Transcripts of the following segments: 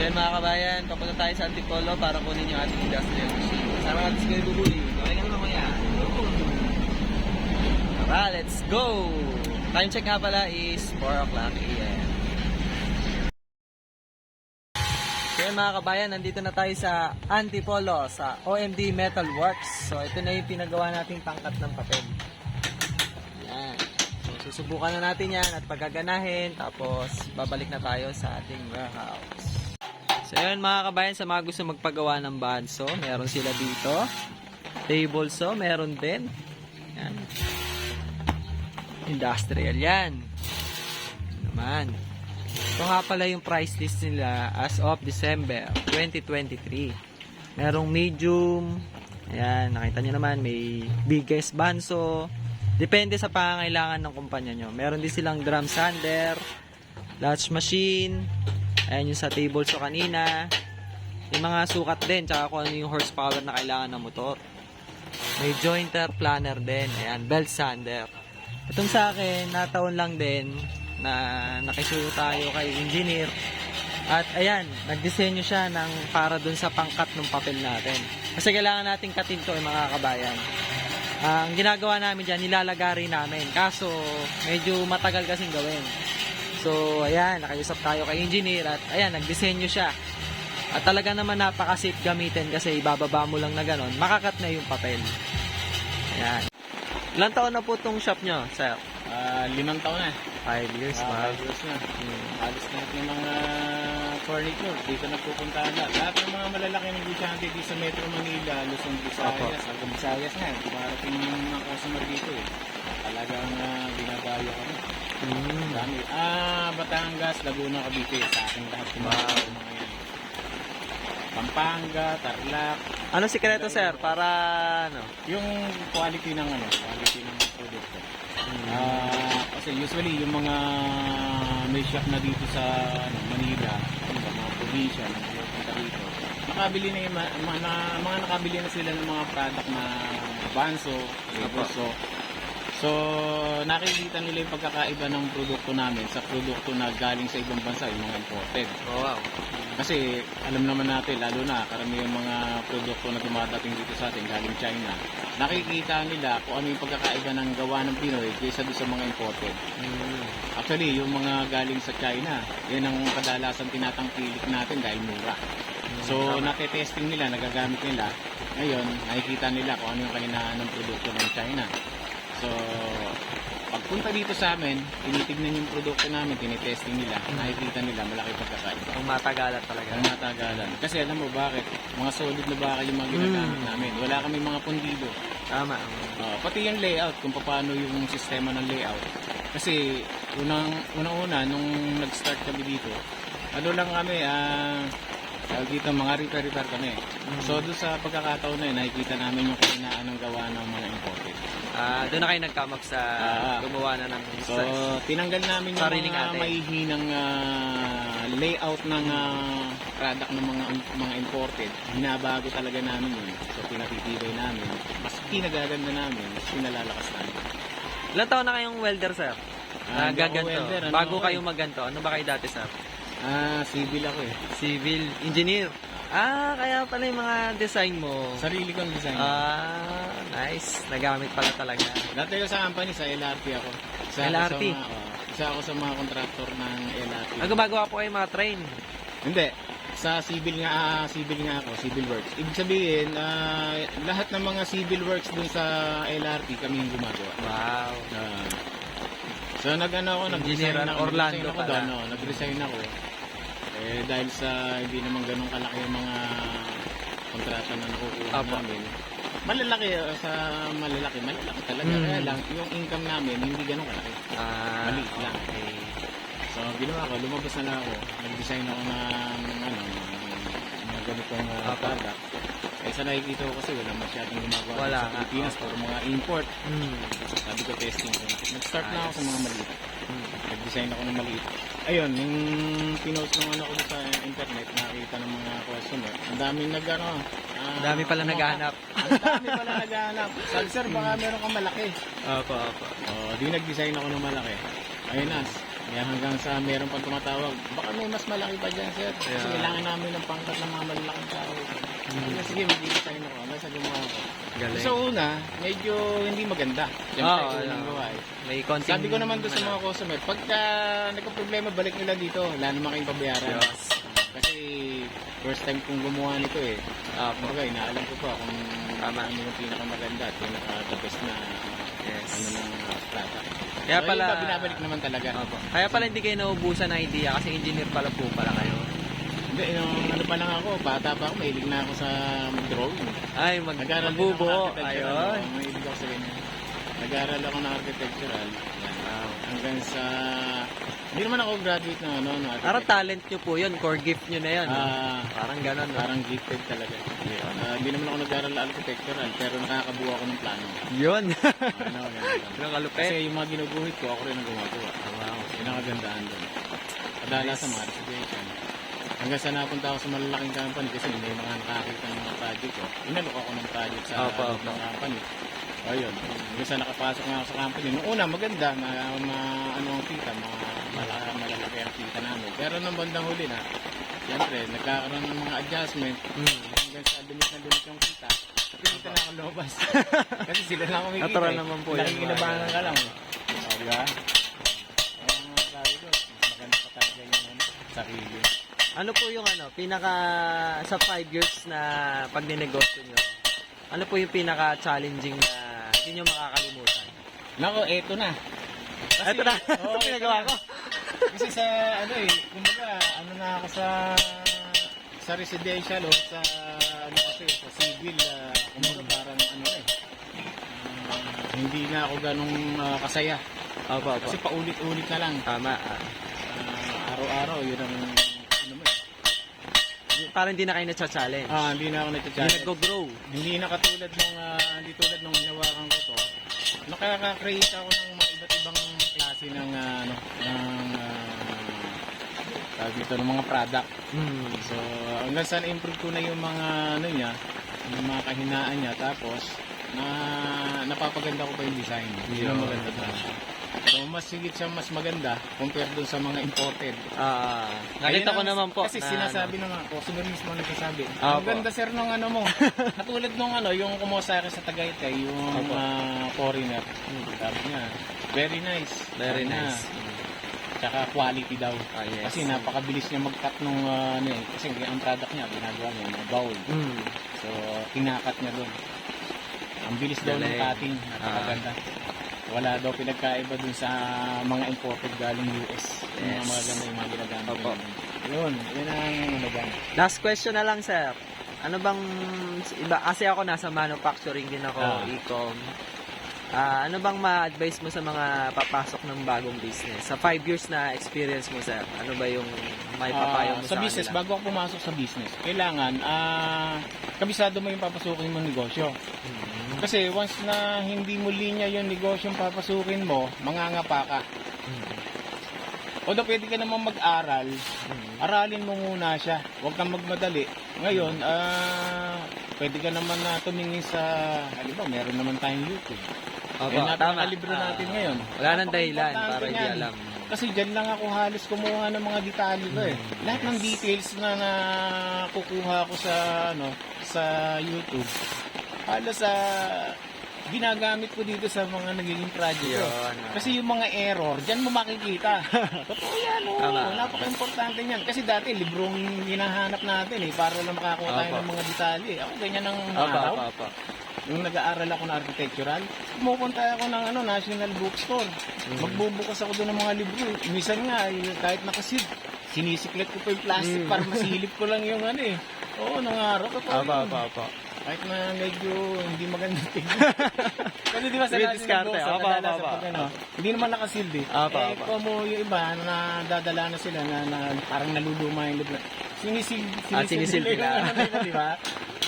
So yun mga kabayan, papunta tayo sa Antipolo para kunin yung ating industrial machine. Sama natin Kuya Bubuli. Okay ka na mamaya. Tara, let's go! Time check nga pala is 4 o'clock a.m. So yun mga kabayan, nandito na tayo sa Antipolo, sa OMD Metal Works. So ito na yung pinagawa nating pangkat ng papel. Yan. Susubukan na natin yan at pagkaganahin, tapos babalik na tayo sa ating warehouse. So yun mga kabayan, sa mga gusto magpagawa ng banso, meron sila dito. Table so, meron din. Yan. Industrial yan. Ano Naman. Ito nga pala yung price list nila as of December 2023. Merong medium. Ayan, nakita nyo naman, may biggest banso. Depende sa pangangailangan ng kumpanya nyo. Meron din silang drum sander, latch machine, ayan yung sa table so kanina. Yung mga sukat din, tsaka kung ano yung horsepower na kailangan ng motor. May jointer planner din, ayan, belt sander. Itong sa akin, nataon lang din na nakisuyo tayo kay engineer. At ayan, nagdisenyo siya ng para dun sa pangkat ng papel natin. Kasi kailangan nating katin to eh, mga kabayan. Ah, ang ginagawa namin dyan, nilalagari namin. Kaso, medyo matagal kasing gawin. So, ayan, nakayusap tayo kay engineer at ayan, nagdisenyo siya. At talaga naman napaka-safe gamitin kasi ibababa mo lang na ganon, makakat na yung papel. Ayan. Ilang taon na po itong shop nyo, sir? Ah, limang taon na. 5 years, Ah, wow. five years na. Alis na ng mga furniture. Dito nagpupunta na. Lahat ng mga malalaki negosyante dito sa Metro Manila, Luzon, Visayas, hanggang Visayas na. Dumarating yung mga customer dito eh. Talagang uh, binabaya kami. Mm. Dami. Ah, Batangas, Laguna, Cavite. Sa akin lahat kumakaw Wow. mga yan. Pampanga, Tarlac. Ano sikreto, sir? Para, ano? Yung quality ng ano, quality ng produkto. Mm. Ah, kasi usually yung mga may shop na dito sa ano, Manila, ano ba, mga probinsya, nagpupunta dito. Nakabili na yung ma- mga, mga nakabili na sila ng mga product na banso, Apo. so, so nakikita nila yung pagkakaiba ng produkto namin sa produkto na galing sa ibang bansa, yung mga imported. Oh, wow. Kasi alam naman natin, lalo na karamihan mga produkto na dumadating dito sa atin galing China, nakikita nila kung ano yung pagkakaiba ng gawa ng Pinoy kaysa doon sa mga imported. Mm. Actually, yung mga galing sa China, yan ang kadalasan tinatangkilik natin dahil mura. So, nate-testing nila, nagagamit nila. Ngayon, nakikita nila kung ano yung kahinaan ng produkto ng China. So, pagpunta dito sa amin, tinitignan yung produkto namin, tinitesting nila, nakikita nila malaki pagkakaiba. Ang matagalan talaga. Ang matagalan. Kasi alam mo bakit? Mga solid na bakal yung mga ginagamit Mm. namin. Wala kami mga pundido. Tama. Uh, pati yung layout, kung paano yung sistema ng layout. Kasi unang unang-una nung nag-start kami dito, ano lang kami, ah tawag dito mga repair-repair kami. Mm. So doon sa pagkakataon na yun, nakikita namin yung kahinaan ng gawa ng mga imported. Ah, doon na kayo nag-come up sa Ah. gumawa na ng So tinanggal namin yung Sariling mga ate. mahihinang ah, layout ng ah, product ng mga mga imported. Binabago talaga namin yun. So pinatitibay namin. Mas pinagaganda namin, mas pinalalakas namin. Ilan taon na kayong welder, sir? Ah, Ah, hindi ako gaganto. welder, ano Bago ako kayo eh. magganto, ano ba kayo dati, sir? Ah, civil ako eh. Civil engineer. Ah, kaya pala yung mga design mo. Sarili kong design. Ah, nice. Nagamit pala talaga. Dati ko sa company, sa LRT ako. Isa LRT? Ako sa mga, oh, isa ako sa mga contractor ng LRT. Ah, gumagawa po kayo mga train. Hindi. Sa civil nga, ah, civil nga ako, civil works. Ibig sabihin, ah, lahat ng mga civil works dun sa LRT kami yung gumagawa. Wow. Ah. so nag-ano ako, nag-resign Engineer ako, Orlando nag-resign ako pala. doon, no? nag-resign ako. Eh, dahil sa hindi naman ganun kalaki yung mga kontrata na nakukuha Apo. namin. Malalaki, uh, sa malalaki, malalaki talaga. Mm. Kaya lang, yung income namin, hindi ganun kalaki. Ah, Maliit lang. okay. So, ginawa ko, lumabas na lang ako. Nag-design ako ng, ano, ng mga ganitong uh, Apo. product. Eh, sa nakikita ko kasi wala masyadong gumagawa Wala sa. Pilipinas, puro mga import. Hmm. Sabi ko, testing ko. Nag-start na ako sa mga maliit. Hmm. Nag-design ako ng maliit. Ayun, yung pinost ng ano ko sa internet, nakita ng mga customer. Ang daming nag, ano, ah, Ang dami pala naghahanap. Ang dami pala naghahanap. Sabi, sir, baka meron kang malaki. Opo, opo. Oh, di nag-design ako ng malaki. Ayun na. Kaya hanggang sa meron pang tumatawag, baka may mas malaki pa dyan, sir. Kasi Yeah. kailangan namin ng pangkat ng mga malalaking tao. Kaya sige, mag-design ako. Hanggang sa gumawa ako. Galing. Sa una, medyo hindi maganda. Oo, unang ano. gawa eh. May konting... Sabi ko naman doon sa mga customer, pagka nagka-problema, balik nila dito. Wala naman kayong pabayaran. Yes. Kasi first time kong gumawa nito eh. Ah, Kumbaga, inaalam ko pa kung Tama. ano yung pinakamaganda at pinaka-the best na yes. ano ng uh, product. Kaya So, pala... yung iba, binabalik naman talaga. Opo. Kaya pala hindi kayo naubusan ng idea kasi engineer pala po pala kayo. Yung ano pa lang ako, bata pa ako, mahilig na ako sa drawing. Ay, mag Nag-aaral din ako ng magbubuo. architectural. Ayun. Oo, Mahilig ako sa ganyan. Nag-aaral ako ng architectural. Yan. Wow. Hanggang sa... Hindi naman ako graduate ng ano, no, Parang talent nyo po yun. Core gift nyo na yun. no? Ah, Parang ganon. No? parang gifted talaga. Ah, Hindi naman ako nag-aaral ng architectural, pero nakakabuo ako ng plano. Yun. Ah, ano, ganun lang. Yung kalupit. Kasi yung mga ginuguhit ko, ako rin ang gumagawa. wow. Yun ang kagandahan doon. Kadala sa mga reservation. Hanggang sa napunta ako sa malalaking company kasi may mga nakakita ng mga project ko. Inalok ako ng project sa Opo, opo. ng company. Ayun. Hanggang sa nakapasok nga ako sa company. Noong una, maganda. Ma, ma, ano ang kita, mga malaki, malalaki ang kita namin. Pero nung bandang huli na, siyempre, nagkakaroon ng mga adjustment. Mm. Hanggang sa dumit na dumit yung kita. Pinita na ako lumabas. kasi sila na kumikita. Natural eh. naman po yun, Nakikinabangan mga- ka lang. eh. O, di ba? Kaya nga sabi ko, maganda pa talaga yung ano, sarili. Ano po yung ano, pinaka sa 5 years na pag ninegosyo nyo, ano po yung pinaka challenging na hindi nyo makakalimutan? Nako, eto na. Kasi, Ito na, ito eto pinagawa na. ko. Kasi sa, ano eh, kumbaga, ano na ako sa, sa residential o sa, ano kasi, sa civil, uh, kumbaga parang, ano eh, ah, hindi na ako ganong ah, kasaya. Opo, opo. Kasi paulit-ulit na lang. Tama. Ah, araw-araw, yun ang. Parang hindi na kayo na-challenge. Ah, hindi na ako hindi nagcha-challenge. nag-grow. Hindi na katulad nung ah, hindi tulad nung hinawakan ko to. Nakaka-create ako ng mga iba't ibang klase ng ah, ano ng uh, tawag dito ng mga product. Mm. So hanggang sa na-improve ko na yung mga ano niya, yung mga kahinaan niya tapos na napapaganda ko pa yung design. Yun ang maganda doon. So mas higit siya mas maganda compare dun sa mga imported. Ah, nakita ko naman po. Kasi na, sinasabi ng mga customer mismo nagsasabi. Ah, Ang po. ganda sir nung ano mo. Katulad nung ano, yung kumuha sa akin sa Tagaytay, yung Opo. ah, foreigner. ano, mm, Sabi niya, very nice. very Sabi niya, nice. Tsaka quality daw. Ah, yes. Kasi napakabilis niya mag-cut nung ah, ano eh. Kasi ang product niya, ginagawa niya, mga bowl. Mm. So, kinakat niya doon. Ang bilis daw ng Galing. cutting. Napakaganda. Wala daw pinagkaiba dun sa mga imported galing US. Yung Yes. mga magaganda yung mga ginagamit. Opo. Yun, yun ang ano ba. Last question na lang, sir. Ano bang iba kasi ako nasa manufacturing din ako, Ah. e-com. Ah, ano bang ma-advise mo sa mga papasok ng bagong business? Sa 5 years na experience mo, sir, ano ba yung may papayo Ah, mo sa sa, business, kanila? bago ako pumasok sa business, kailangan, ah, kabisado mo yung papasukin mong negosyo. Mm. Kasi once na hindi mo linya yung negosyo yung papasukin mo, mangangapa ka. Mm. Although pwede ka naman mag-aral, Mm. aralin mo muna siya. Huwag kang magmadali. Ngayon, ah, pwede ka naman na tumingin sa, halimbawa, meron naman tayong YouTube. Opo, eh, tama. napakalibro Ah, natin ngayon. Wala nang dahilan para hindi yan. alam. Kasi dyan lang ako halos kumuha ng mga detalye ko eh. Mm, Lahat ng details na nakukuha ko sa ano sa YouTube. Halos sa ginagamit ko dito sa mga nagiging project. Yun. ah. Kasi yung mga error, dyan mo makikita. Totoo yan, oo. Tama. Napaka-importante yan. Kasi dati, librong hinahanap natin eh, para lang makakuha tayo Opo. ng mga detalye. Ako ganyan ang Opo, araw. opo, opo. Nung nag-aaral ako ng architectural, pumupunta ako ng ano, National Bookstore. Mm. Magbubukas ako doon ng mga libro. Minsan nga, eh, kahit nakasid, sinisiklet ko pa yung plastic Mm. para masilip ko lang yung ano eh. Oo, nung araw. Totoo Opo, yun. opo, opo. Kahit na medyo hindi maganda tingnan. Kasi di ba sa eh. Bookstore, Opo, kadalasan opo, opo. pag ano, hindi naman nakasilid eh. Opo, eh, opo. kung mo yung iba na dadala na sila na, na parang naluluma yung libro. Sinisil, Ah, sinisil, sinisil nila yung nila. ano nila, di ba?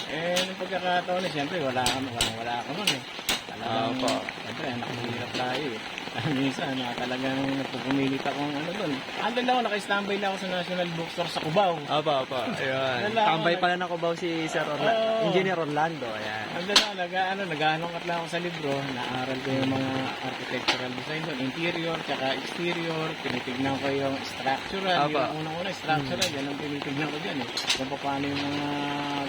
Eh, nung pagkakataon na, siyempre, wala, wala, wala ako nun eh. Talagang, Opo. Siyempre, nakahirap tayo eh. Minsan, ah, talagang nagpupumilit akong ano doon. Andun lang ako, naka-standby lang ako sa National Bookstore sa Cubao. Opo, opo. Ayun. Wala ako, Tambay pala ng Cubao si Sir Orla- Oo. Engineer Orlando. Ayan. Andun lang, nag, ano, nag-aanongat lang ako sa libro. Naaral ko yung mga architectural design doon. Interior, tsaka exterior. Tinitignan ko yung structural. Aba. Yung unang-una, structural. Yan ang tinitignan ko dyan eh. Kung paano yung mga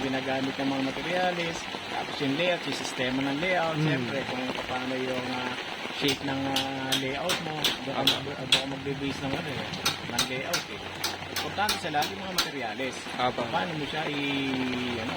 ginagamit ng mga materials. Tapos yung layout, yung sistema ng layout. Mm. Siyempre, kung paano yung ah, shape ng ah, layout mo. Doon ka, mag- doon ka magbe-base ng, ano, eh, ng layout eh. Importante sa lahat yung mga materials. Opo. Paano mo siya i ano,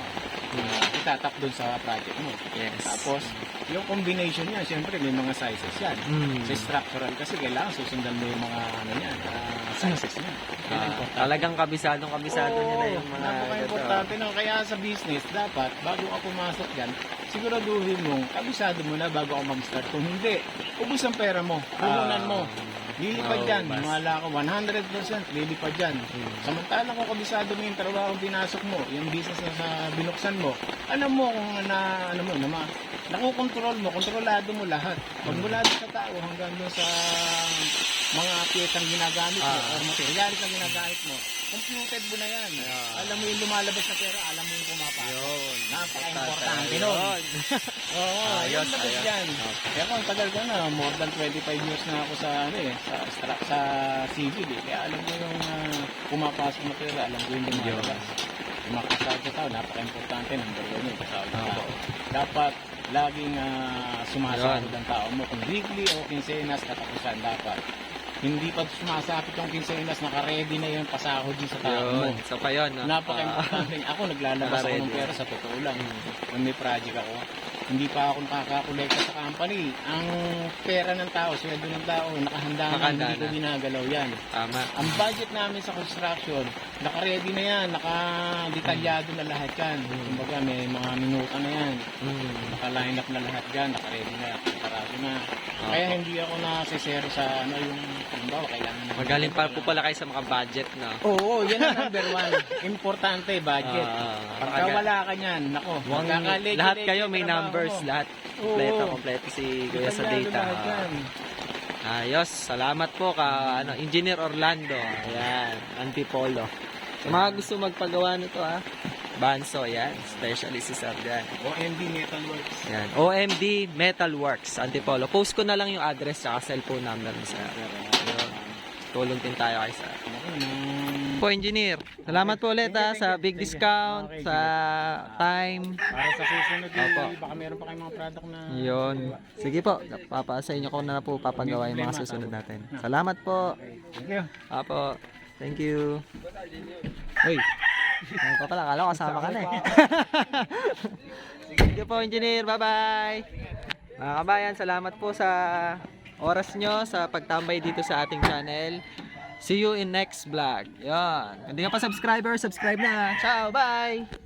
uh, itatap doon sa project mo. Yes. Tapos, yung combination niya, siyempre may mga sizes yan. Mm. Sa structural kasi kailangan susundan mo yung mga ano niyan, ah, sizes niya. Yan ang Ah, importante. talagang kabisadong kabisado niya na yung mga Napaka-importante no. Kaya sa business, dapat, bago ka pumasok dyan, siguraduhin mo, kabisado mo na bago ka mag-start. Kung hindi, ubus ang pera mo, puhunan mo. Lilipad Oo, dyan, bas. wala ka, 100% lilipad dyan. Samantalang kung kabisado mo yung trabaho pinasok mo, yung business na sa binuksan mo, alam mo kung na, ano mo, na ma, nakukontrol mo, kontrolado mo lahat. Pag mula doon sa tao hanggang doon sa mga piyetang ginagamit mo Ah. or materialis na ginagamit mo, computed mo na yan. Yeah. Alam mo yung lumalabas na pera, alam mo yung pumapasok. Yun. Napaka-importante nun. Oo, Ayos, ayos. yan. Okay. Kaya kung tagal ko na, more than 25 years na ako sa, ano eh, sa, sa, sa civil eh. Kaya alam mo yung uh, pumapasok na pera, alam ko yung lumalabas. Yung mga kasahod sa tao, napaka-importante, number one yung kasahod sa tao. Dapat laging uh, sumasahod ang tao mo. Kung weekly o quincenas, katapusan dapat. Hindi pa sumasapit yung quincenas, naka-ready na yung pasahod din sa tao mo. Yun. So pa yun. no? Napaka-importante. ako naglalabas ako ng pera sa totoo lang. Kung may project ako, hindi pa ako nakakakolekta sa company. Ang pera ng tao, sweldo ng tao, nakahanda na, Nakahanda hindi ko na. ginagalaw yan. Tama. Ang budget namin sa construction, naka-ready na yan, naka-detalyado na lahat yan. Mm. Kumbaga, may mga minuta na yan. Mm. Naka-line up na lahat yan, naka-ready na, preparado na. Opo. Kaya hindi ako nasisero sa ano yung, halimbawa, kailangan na. Magaling pa po pala kayo sa mga budget, no? Oo, yan ang number one. Importante, budget. Ah, Pagka aga- wala ka niyan, nako, lahat kayo may trabaho numbers, mo. lahat. Oo. Kompleto, kompleto si Kuya sa data. lahat yan. Ayos, salamat po ka ano, Engineer Orlando. Ayan, Antipolo. Sa mga gusto magpagawa nito ha, Banso, yan. Specialist si Sir dyan. OMB Metalworks. Yan. OMD Metalworks, Antipolo. Post ko na lang yung address at cellphone number ni Sir. Yun. Tulong din tayo kay Sir. Po, Engineer. Salamat po ulit ha Thank you, sa thank you, big discount, Okay, sa time. Para sa susunod, eh, Opo. baka meron pa kayong mga product na... Yun. Sige po, papa sa inyo ko na po papagawa yung mga susunod natin. Salamat po. Thank you. Apo. Thank you. Uy. Ano pa pala? Akala ko kasama ka na eh. Sige po, engineer. Bye-bye. Mga kabayan, salamat po sa oras nyo sa pagtambay dito sa ating channel. See you in next vlog. Yan. Hindi ka pa subscriber, subscribe na. Ciao. Bye.